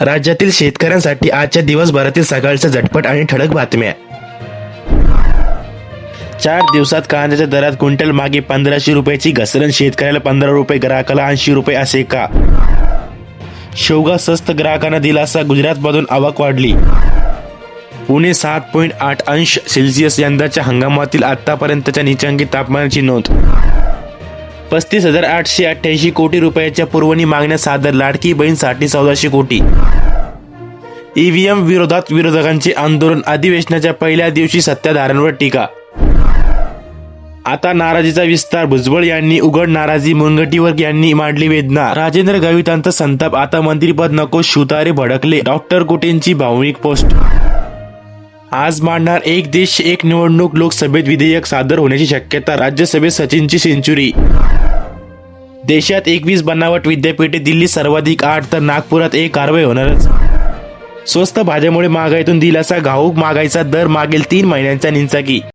राज्यातील शेतकऱ्यांसाठी आजच्या दिवसभरातील सकाळच्या झटपट आणि ठळक बातम्या. चार दिवसात कांद्याच्या दरात क्विंटल मागे पंधराशे रुपयाची घसरण. शेतकऱ्याला पंधरा रुपये ग्राहकाला ऐंशी रुपये असे का? शेवगा स्वस्त ग्राहकांना दिलासा. गुजरातमधून आवक वाढली. पुणे सात पॉईंट आठ अंश सेल्सिअस यंदाच्या हंगामातील आतापर्यंतच्या निचांकी तापमानाची नोंद पस्तीस हजार आठशे अठ्ठ्याऐंशी कोटी रुपयाच्या पुरवणी मागण्या सादर लाडकी बहीणसाठी चौदाशे कोटी. ईव्हीएम विरोधात विरोधकांचे आंदोलन अधिवेशनाच्या पहिल्या दिवशी सत्ताधाऱ्यांवर टीका. आता नाराजीचा विस्तार भुजबळ यांनी उघड नाराजी मुनगटीवर यांनी मांडली वेदना. राजेंद्र गावितांचा संताप आता मंत्रीपद नको शिवतारे भडकले. डॉक्टर कुटेंची भावनिक पोस्ट आज मांडणार एक देश एक निवडणूक लोकसभेत विधेयक सादर होण्याची शक्यता राज्यसभेत सचिनची सेंचुरी. देशात एकवीस बनावट विद्यापीठे दिल्ली सर्वाधिक आठ तर नागपुरात एक कारवाई होणारच. स्वस्त भाज्यामुळे महागाईतून दिलासा घाऊक महागाईचा दर मागील तीन महिन्यांचा निंचाकी